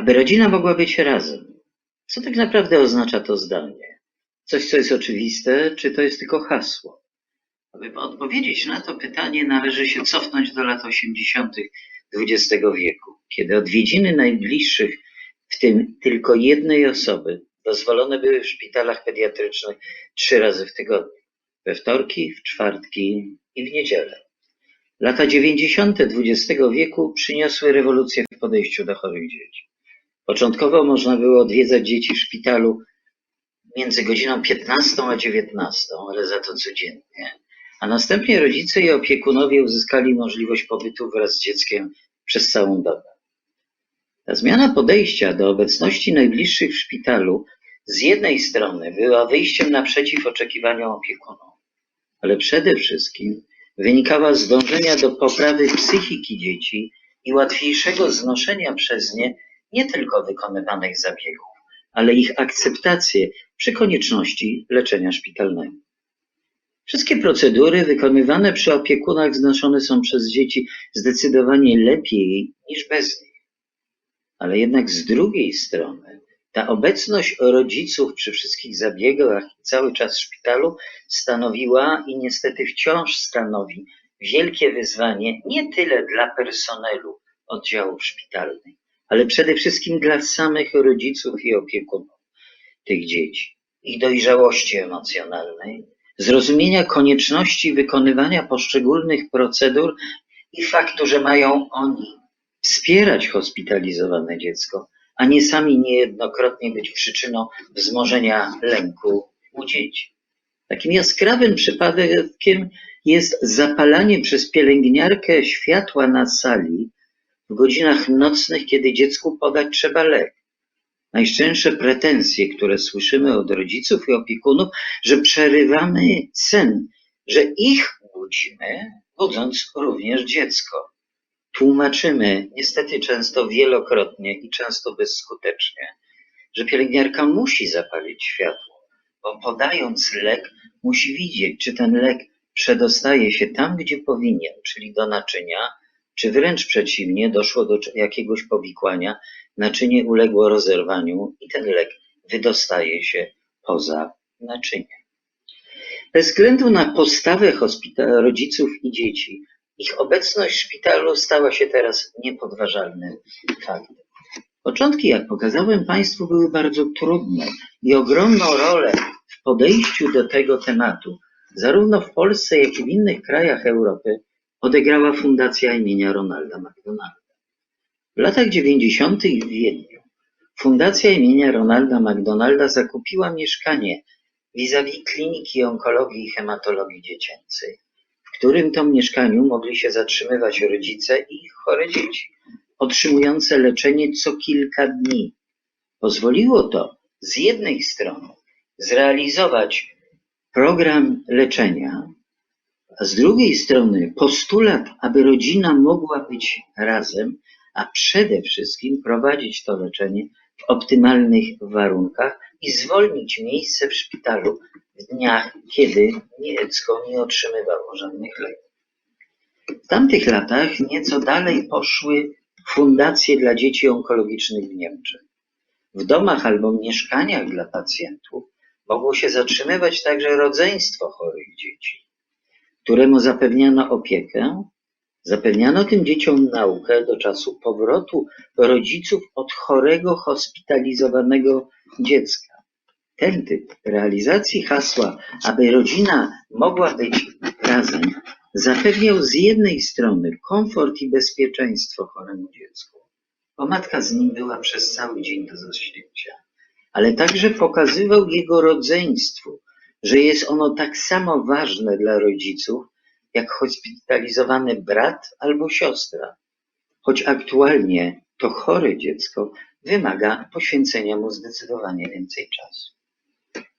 aby rodzina mogła być razem. Co tak naprawdę oznacza to zdanie? Coś, co jest oczywiste, czy to jest tylko hasło? Aby odpowiedzieć na to pytanie, należy się cofnąć do lat 80. XX wieku, kiedy odwiedziny najbliższych, w tym tylko jednej osoby, dozwolone były w szpitalach pediatrycznych trzy razy w tygodniu we wtorki, w czwartki i w niedzielę. Lata 90. XX wieku przyniosły rewolucję w podejściu do chorych dzieci. Początkowo można było odwiedzać dzieci w szpitalu między godziną 15 a 19, ale za to codziennie. A następnie rodzice i opiekunowie uzyskali możliwość pobytu wraz z dzieckiem przez całą dobę. Ta zmiana podejścia do obecności najbliższych w szpitalu z jednej strony była wyjściem naprzeciw oczekiwaniom opiekunów, ale przede wszystkim wynikała z dążenia do poprawy psychiki dzieci i łatwiejszego znoszenia przez nie nie tylko wykonywanych zabiegów, ale ich akceptację przy konieczności leczenia szpitalnego. Wszystkie procedury wykonywane przy opiekunach znoszone są przez dzieci zdecydowanie lepiej niż bez nich. Ale jednak z drugiej strony ta obecność rodziców przy wszystkich zabiegach i cały czas w szpitalu stanowiła i niestety wciąż stanowi wielkie wyzwanie nie tyle dla personelu oddziałów szpitalnych, ale przede wszystkim dla samych rodziców i opiekunów tych dzieci, ich dojrzałości emocjonalnej, zrozumienia konieczności wykonywania poszczególnych procedur i faktu, że mają oni wspierać hospitalizowane dziecko, a nie sami niejednokrotnie być przyczyną wzmożenia lęku u dzieci. Takim jaskrawym przypadkiem jest zapalanie przez pielęgniarkę światła na sali w godzinach nocnych, kiedy dziecku podać trzeba lek. Najszczęstsze pretensje, które słyszymy od rodziców i opiekunów, że przerywamy sen, że ich budzimy, budząc również dziecko. Tłumaczymy, niestety często wielokrotnie i często bezskutecznie, że pielęgniarka musi zapalić światło, bo podając lek, musi widzieć, czy ten lek przedostaje się tam, gdzie powinien, czyli do naczynia, czy wręcz przeciwnie, doszło do jakiegoś powikłania, naczynie uległo rozerwaniu i ten lek wydostaje się poza naczynie. Bez względu na postawę rodziców i dzieci, ich obecność w szpitalu stała się teraz niepodważalnym faktem. Początki, jak pokazałem Państwu, były bardzo trudne i ogromną rolę w podejściu do tego tematu, zarówno w Polsce, jak i w innych krajach Europy, odegrała Fundacja imienia Ronalda McDonalda. W latach dziewięćdziesiątych w Wiedniu Fundacja imienia Ronalda McDonalda zakupiła mieszkanie vis-a-vis Kliniki Onkologii i Hematologii Dziecięcej, w którym to mieszkaniu mogli się zatrzymywać rodzice i chore dzieci, otrzymujące leczenie co kilka dni. Pozwoliło to z jednej strony zrealizować program leczenia, z drugiej strony postulat, aby rodzina mogła być razem, a przede wszystkim prowadzić to leczenie w optymalnych warunkach i zwolnić miejsce w szpitalu w dniach, kiedy dziecko nie otrzymywało żadnych leków. W tamtych latach nieco dalej poszły fundacje dla dzieci onkologicznych w Niemczech. W domach albo mieszkaniach dla pacjentów mogło się zatrzymywać także rodzeństwo chorych dzieci któremu zapewniano opiekę, zapewniano tym dzieciom naukę do czasu powrotu rodziców od chorego, hospitalizowanego dziecka. Ten typ realizacji hasła, aby rodzina mogła być razem, zapewniał z jednej strony komfort i bezpieczeństwo choremu dziecku, bo matka z nim była przez cały dzień do zaśnięcia, ale także pokazywał jego rodzeństwu, że jest ono tak samo ważne dla rodziców, jak hospitalizowany brat albo siostra, choć aktualnie to chore dziecko wymaga poświęcenia mu zdecydowanie więcej czasu.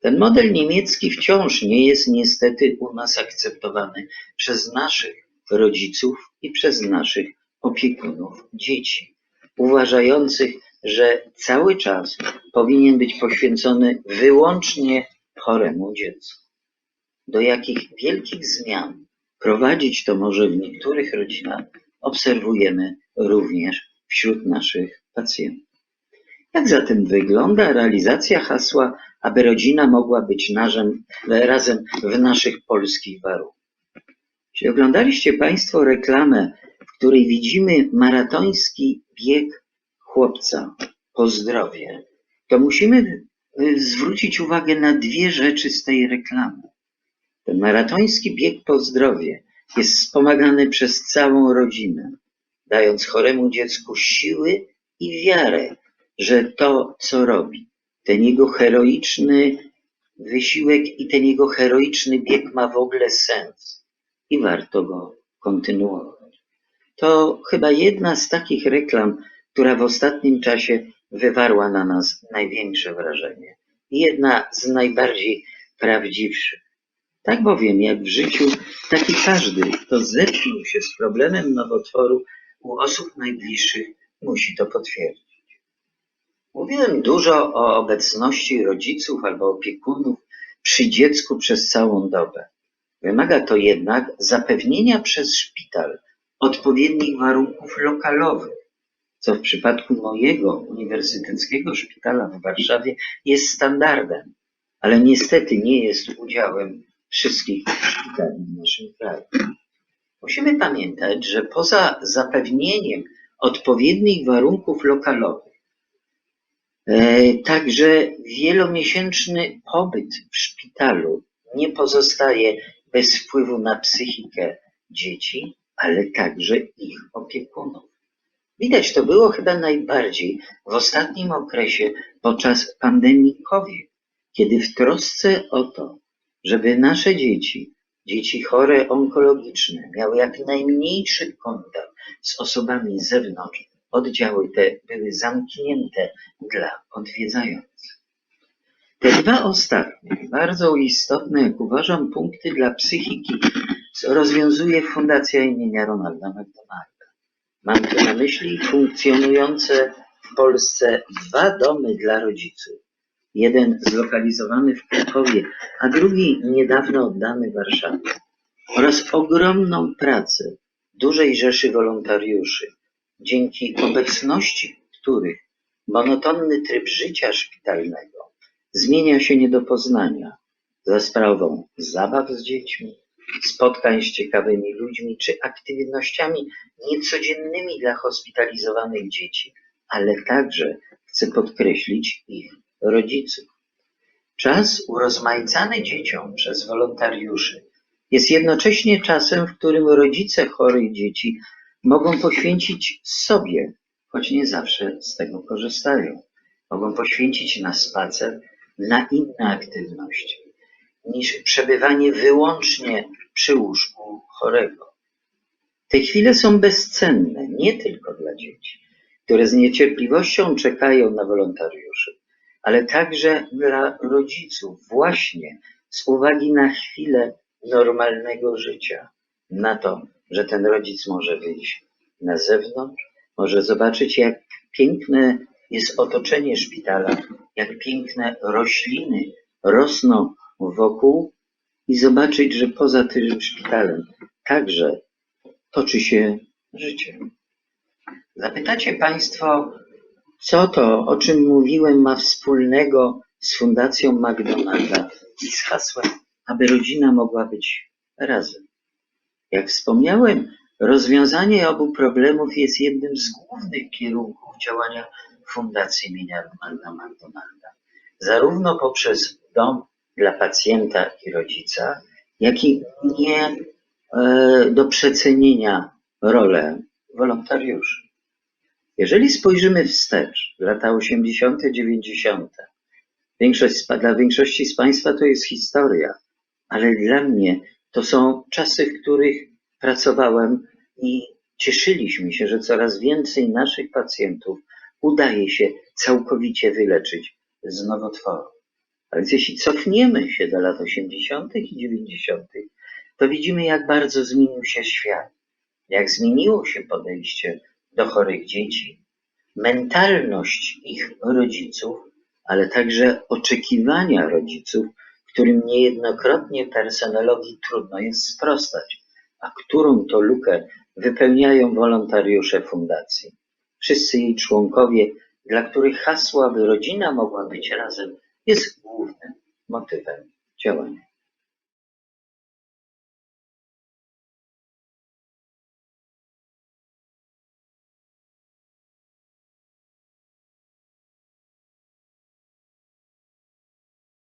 Ten model niemiecki wciąż nie jest niestety u nas akceptowany przez naszych rodziców i przez naszych opiekunów dzieci, uważających, że cały czas powinien być poświęcony wyłącznie choremu dziecku. Do jakich wielkich zmian prowadzić to może w niektórych rodzinach, obserwujemy również wśród naszych pacjentów. Jak zatem wygląda realizacja hasła, aby rodzina mogła być narzem, razem w naszych polskich warunkach? Jeśli oglądaliście Państwo reklamę, w której widzimy maratoński bieg chłopca po zdrowie, to musimy zwrócić uwagę na dwie rzeczy z tej reklamy. Ten maratoński bieg po zdrowie jest wspomagany przez całą rodzinę, dając choremu dziecku siły i wiarę, że to, co robi, ten jego heroiczny wysiłek i ten jego heroiczny bieg ma w ogóle sens i warto go kontynuować. To chyba jedna z takich reklam, która w ostatnim czasie wywarła na nas największe wrażenie. I jedna z najbardziej prawdziwszych. Tak bowiem, jak w życiu, taki każdy, kto zetknął się z problemem nowotworu u osób najbliższych, musi to potwierdzić. Mówiłem dużo o obecności rodziców albo opiekunów przy dziecku przez całą dobę. Wymaga to jednak zapewnienia przez szpital odpowiednich warunków lokalowych, co w przypadku mojego Uniwersyteckiego Szpitala w Warszawie jest standardem, ale niestety nie jest udziałem wszystkich szpitali w naszym kraju. Musimy pamiętać, że poza zapewnieniem odpowiednich warunków lokalowych, e, także wielomiesięczny pobyt w szpitalu nie pozostaje bez wpływu na psychikę dzieci, ale także ich opiekunów. Widać to było chyba najbardziej w ostatnim okresie podczas pandemii COVID, kiedy w trosce o to, żeby nasze dzieci, dzieci chore onkologiczne, miały jak najmniejszy kontakt z osobami z zewnątrz, oddziały te były zamknięte dla odwiedzających. Te dwa ostatnie, bardzo istotne, jak uważam, punkty dla psychiki rozwiązuje Fundacja imienia Ronalda McDonalda. Mam tu na myśli funkcjonujące w Polsce dwa domy dla rodziców. Jeden zlokalizowany w Krakowie, a drugi niedawno oddany Warszawie. Oraz ogromną pracę dużej rzeszy wolontariuszy, dzięki obecności których monotonny tryb życia szpitalnego zmienia się nie do poznania za sprawą zabaw z dziećmi, spotkań z ciekawymi ludźmi czy aktywnościami niecodziennymi dla hospitalizowanych dzieci, ale także, chcę podkreślić, ich rodziców. Czas urozmaicany dzieciom przez wolontariuszy jest jednocześnie czasem, w którym rodzice chorych dzieci mogą poświęcić sobie, choć nie zawsze z tego korzystają. Mogą poświęcić na spacer, na inne aktywności, niż przebywanie wyłącznie przy łóżku chorego. Te chwile są bezcenne nie tylko dla dzieci, które z niecierpliwością czekają na wolontariuszy, ale także dla rodziców, właśnie z uwagi na chwilę normalnego życia, na to, że ten rodzic może wyjść na zewnątrz, może zobaczyć, jak piękne jest otoczenie szpitala, jak piękne rośliny rosną wokół i zobaczyć, że poza tym szpitalem także toczy się życie. Zapytacie Państwo, co to, o czym mówiłem, ma wspólnego z Fundacją McDonalda i z hasłem, aby rodzina mogła być razem. Jak wspomniałem, rozwiązanie obu problemów jest jednym z głównych kierunków działania Fundacji imienia Ronalda McDonalda. Zarówno poprzez dom dla pacjenta i rodzica, jak i nie e, do przecenienia rolę wolontariuszy. Jeżeli spojrzymy wstecz, lata 80., 90., większość, dla większości z Państwa to jest historia, ale dla mnie to są czasy, w których pracowałem i cieszyliśmy się, że coraz więcej naszych pacjentów udaje się całkowicie wyleczyć z nowotworu. A więc jeśli cofniemy się do lat 80. i 90., to widzimy, jak bardzo zmienił się świat, jak zmieniło się podejście do chorych dzieci, mentalność ich rodziców, ale także oczekiwania rodziców, którym niejednokrotnie personelowi trudno jest sprostać, a którą to lukę wypełniają wolontariusze fundacji. Wszyscy jej członkowie dla których hasło, aby rodzina mogła być razem, jest głównym motywem działania.